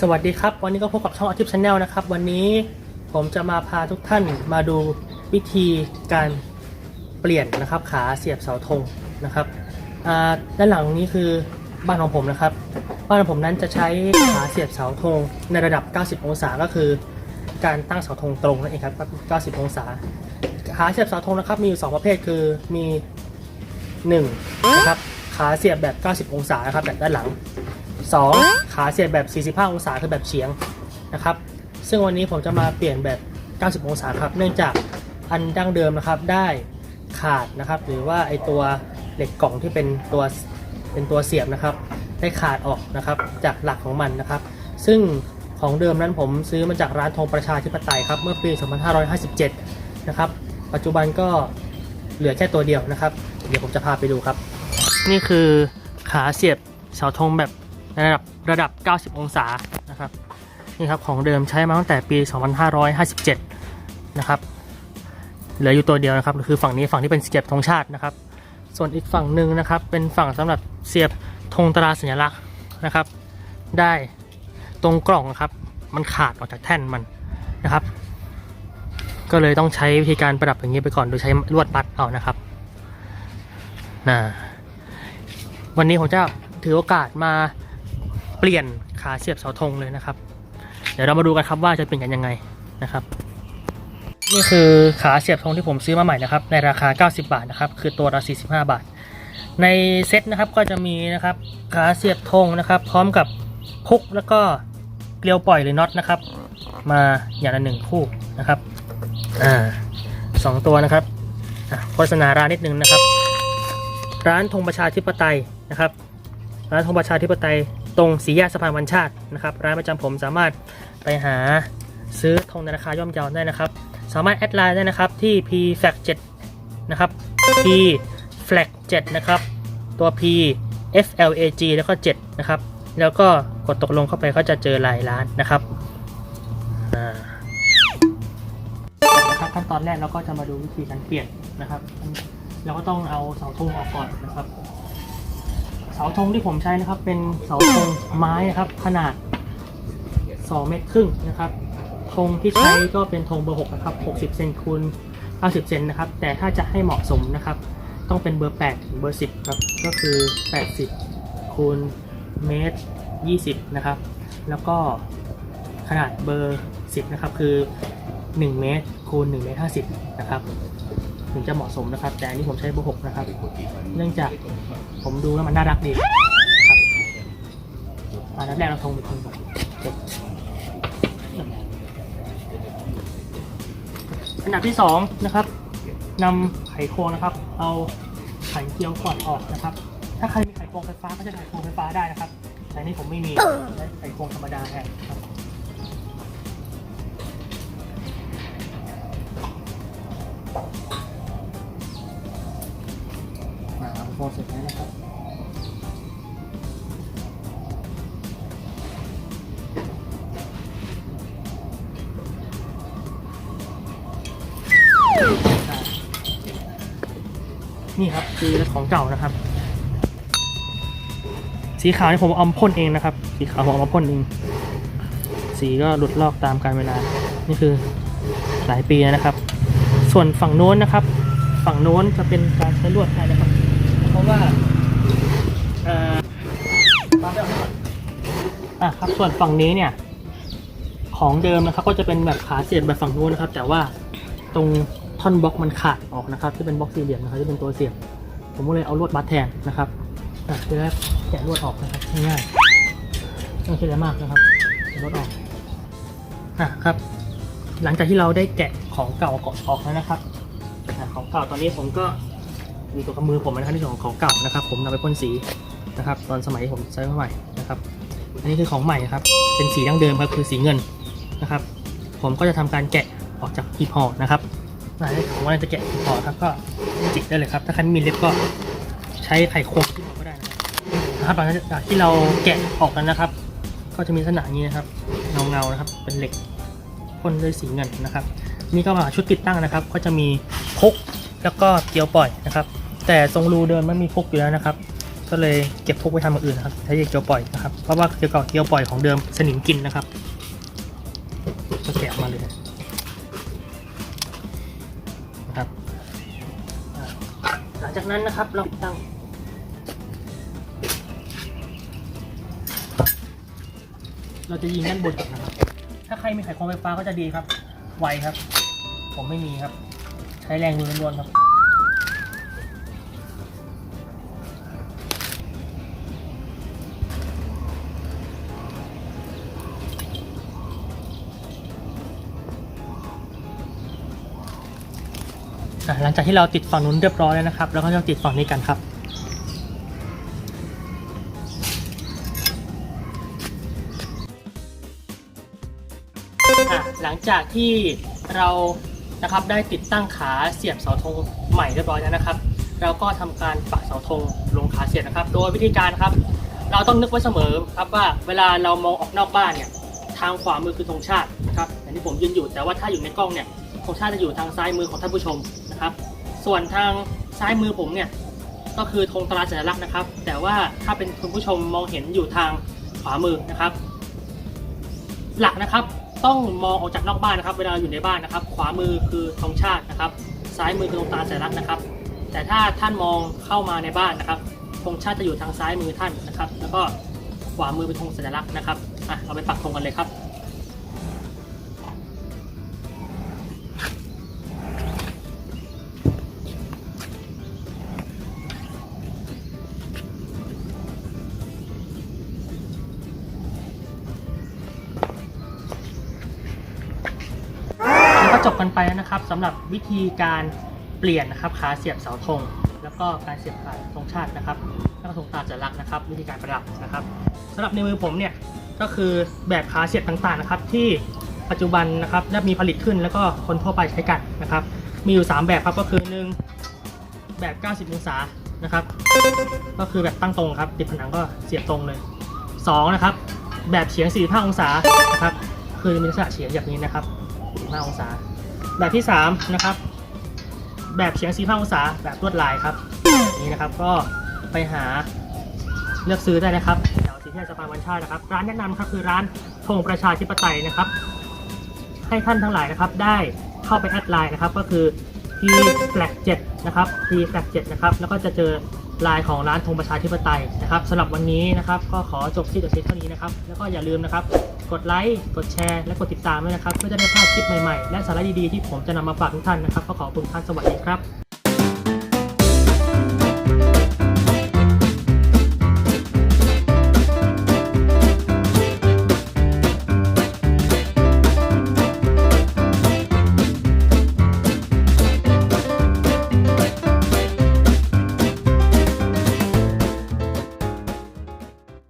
สวัสดีครับ วันนี้ก็พบกับช่องอาทิตย์ชาแนลนะครับ วันนี้ผมจะมาพาทุกท่านมาดูวิธีการเปลี่ยนนะครับ ขาเสียบเสาธงนะครับด้านหลังนี้คือบ้านของผมนะครับ บ้านของผมนั้นจะใช้ขาเสียบเสาธงในระดับ 90 องศาก็คือ การตั้งเสาธงตรงนั่นเองครับ 90 องศา ขาเสียบเสาธงนะครับมีอยู่สองประเภทคือมี1นะครับขาเสียบแบบ 90 องศานะครับแบบด้านหลัง 2. ขาเสียบแบบ 45 องศาคือแบบเฉียงนะครับ ซึ่งวันนี้ผมจะมาเปลี่ยนแบบ 90 องศาครับ เนื่องจากอันดั้งเดิมนะครับได้ขาดนะครับ หรือว่าไอตัวเหล็กกล่องที่เป็นตัวเป็นตัวเสียบนะครับ ได้ขาดออกนะครับจากหลักของมันนะครับ ซึ่งของเดิมนั้นผมซื้อมาจากร้านธงประชาธิปไตยครับเมื่อปี 2557 นะครับ ปัจจุบันก็เหลือแค่ตัวเดียวนะครับ เดี๋ยวผมจะพาไปดูครับ นี่คือขาเสียบเสาธงแบบ ระดับระดับ 90 องศานะครับนี่ครับของเดิมใช้มาตั้งแต่ปี 2557 นะครับเหลืออยู่ตัวเดียวนะครับคือฝั่งนี้ฝั่งที่เป็นเสียบธงชาตินะครับ ส่วนอีกฝั่งหนึ่งนะครับ เป็นฝั่งสำหรับเสียบธงตราสัญลักษณ์นะครับ ได้ตรงกล่องนะครับ มันขาดออกจากแท่นมันนะครับ ก็เลยต้องใช้วิธีการประดับอย่างนี้ไปก่อนโดยใช้ลวดมัดเอานะครับนะวันนี้ผมจะถือโอกาสมา เปลี่ยนขาเสียบเสาธงเลยนะครับ เดี๋ยวเรามาดูกันครับว่าจะเป็นกันยังไงนะครับ นี่คือขาเสียบธงที่ผมซื้อมาใหม่นะครับ ในราคา 90 บาทนะครับ คือตัวละ45 บาท ในเซ็ตนะครับก็จะมีนะครับขาเสียบธงนะครับ พร้อมกับพุกแล้วก็เกลียวปล่อยหรือน็อตนะครับ มาอย่างละหนึ่งคู่นะครับอ่าสองตัวนะครับโฆษณาร้านนิดนึงนะครับ ร้านธงประชาธิปไตยนะครับ ร้านธงประชาธิปไตย ตรงสีแยกสะพานวันชาตินะครับร้านประจำผมสามารถไปหาซื้อธงในราคาย่อมเยาได้นะครับ สามารถแอดไลน์ได้นะครับที่ p f l a g 7นะครับ p f l a g 7นะครับตัว p f l a g แล้วก็7นะครับแล้วก็กดตกลงเข้าไปก็จะเจอลายร้านนะครับอ่านะครับขั้นตอนแรกเราก็จะมาดูวิธีการเปลี่ยนนะครับ เราก็ต้องเอาเสาธงออกก่อนนะครับ เสาธงที่ผมใช้นะครับ เป็นเสาธงไม้นะครับ ขนาด 2 เมตรครึ่งนะครับธงที่ใช้ก็เป็นธงเบอร์6นะครับ 60 เซนคูณ 90 เซนนะครับ แต่ถ้าจะให้เหมาะสมนะครับ ต้องเป็นเบอร์ 8 ถึงเบอร์ 10 ครับ ก็คือ 80 คูณเมตร 20 นะครับ แล้วก็ขนาดเบอร์ 10 นะครับ คือ 1 เมตรคูณ1เมตร50 นะครับ ถึงจะเหมาะสมนะครับ แต่อันนี้ผมใช้เบอร์6นะครับ เนื่องจากผมดูแล้วมันน่ารักดีนะครับอันดับแรกเราธงเป็นธงก่อนอันดับที่สองนะครับนำไขควงนะครับ เอาไขเจียวก่อนออกนะครับ ถ้าใครมีไขควงไฟฟ้าก็จะไขควงไฟฟ้าได้นะครับ แต่นี่ผมไม่มีใช้ไขควงธรรมดาแทนครับ อ่าไขควงเสร็จแล้วนะครับนี่ครับคือของเก่านะครับ สีขาวนี่ผมเอามาพ่นเองนะครับ สีขาวผมเอามาพ่นเอง สีก็หลุดลอกตามกาลเวลา นี่คือหลายปีนะครับ ส่วนฝั่งโน้นนะครับ ฝั่งโน้นจะเป็นการใช้ลวดแทนนะครับ เพราะว่าเอ่ออะครับส่วนฝั่งนี้เนี่ย ของเดิมนะครับ ก็จะเป็นแบบขาเสียบแบบฝั่งโน้นนะครับ แต่ว่าตรงท่อนบล็อกมันขาดออกนะครับ ที่เป็นบล็อกสี่เหลี่ยมนะครับที่เป็นตัวเสียบ ผมก็เลยเอาลวดมัดแทนนะครับอะเดี๋ยวแกะลวดออกนะครับง่ายๆไม่ใช่อะไรมากนะครับแกะลวดออกอะครับ หลังจากที่เราได้แกะของเก่าออกออกแล้วนะครับของเก่าตอนนี้ผมก็ อยู่ตัวกับมือผมนะครับที่ของของเก่านะครับ ผมนำไปพ่นสีนะครับ ตอนสมัยผมใช้มาใหม่นะครับอันนี้คือของใหม่ครับ เป็นสีดั้งเดิมครับคือสีเงินนะครับ ผมก็จะทำการแกะออกจากหีบห่อนะครับหลากผมว่าจะแกะหีบห่อครับก็จิกได้เลยครับ ถ้าใครไม่มีเล็บก็ใช้ไขควงที่ห่อก็ได้นะครับหลังจากที่เราแกะออกกันนะครับ ก็จะมีลักษณะอย่านี้นะครับเงาเงาๆนะครับ เป็นเหล็กพ่นด้วยสีเงินนะครับ นี่ก็มาชุดติดตั้งนะครับ ก็จะมีพก แล้วก็เกลียวปล่อยนะครับ แต่ทรงรูเดิมมันมีพุกอยู่แล้วนะครับ ก็เลยเก็บพวกไปทำอย่างอื่นนะครับใช้เกียวปล่อยนะครับเพราะว่าเกียวเกียวปล่อยของเดิมสนิมกินนะครับก็แกะออกมาเลยนะครับหลังจากนั้นนะครับเราตั้งเราจะยิงด้านบนนะครับ ถ้าใครมีไขควงไฟฟ้าก็จะดีครับ ไวครับ ผมไม่มีครับ ช้แรงมือล้วนครับ หลังจากที่เราติดฝั่งนู้นเรียบร้อยแล้วนะครับ แล้วก็จะติดฝั่งนี้กันครับหลังจากที่เรา นะครับ ได้ติดตั้งขาเสียบเสาธงใหม่เรียบร้อยแล้วนะครับ เราก็ทำการปักเสาธงลงขาเสียบนะครับ โดยวิธีการครับ เราต้องนึกไว้เสมอครับว่าเวลาเรามองออกนอกบ้านเนี่ยทางขวามือคือธงชาตินะครับอย่างที่ผมยืนอยู่แต่ว่าถ้าอยู่ในกล้องเนี่ยธงชาติจะอยู่ทางซ้ายมือของท่านผู้ชมนะครับ ส่วนทางซ้ายมือผมเนี่ยก็คือธงตราสัญลักษณ์นะครับ แต่ว่าถ้าเป็นคุณผู้ชมมองเห็นอยู่ทางขวามือนะครับ หลักนะครับ ต้องมองออกจากนอกบ้านนะครับ เวลาอยู่ในบ้านนะครับ ขวามือคือธงชาตินะครับ ซ้ายมือคือธงตราสัญลักษณ์นะครับ แต่ถ้าท่านมองเข้ามาในบ้านนะครับธงชาติจะอยู่ทางซ้ายมือท่านนะครับ แล้วก็ขวามือเป็นธงสัญลักษณ์นะครับอะเราไปปักธงกันเลยครับ จบกันไปแล้วนะครับสำหรับวิธีการเปลี่ยนนะครับขาเสียบเสาธงแล้วก็การเสียบขาธงชาตินะครับแล้วก็ธงตาสัญลักนะครับ วิธีการประดับนะครับสำหรับในมือผมเนี่ยก็คือแบบขาเสียบต่างๆนะครับ ที่ปัจจุบันนะครับได้มีผลิตขึ้นแล้วก็คนทั่วไปใช้กันนะครับ มีอยู่ 3 แบบครับก็คือ 1 แบบ 90 องศานะครับ ก็คือแบบตั้งตรงครับ ติดผนังก็เสียบตรงเลย2นะครับแบบเฉียง45องศานะครับคือมีลักษณะเฉียงแบบนี้นะครับ45องศา แบบที่ 3 นะครับ แบบเฉียง45องศาแบบลวดลายครับ นี้นะครับก็ไปหาเลือกซื้อได้นะครับแถวสีเทพสะพานวันชาตินะครับ ร้านแนะนำครับคือร้านธงประชาธิปไตยนะครับ ให้ท่านทั้งหลายนะครับ ได้เข้าไปแอดไลน์นะครับ ก็คือ p f l a g 7นะครับ p f l a g 7นะครับแล้วก็จะเจอไลน์ของร้านธงประชาธิปไตยนะครับสำหรับวันนี้นะครับ ก็ขอจบที่ตัวเซตเท่านี้นะครับ แล้วก็อย่าลืมนะครับ กดไลค์กดแชร์และกดติดตามด้วยนะครับ เพื่อจะได้ไม่พลาดคลิปใหม่ๆ และสาระดีๆที่ผมจะนำมาฝากทุกท่านนะครับก็ขอบคุณท่านสวัสดีครับ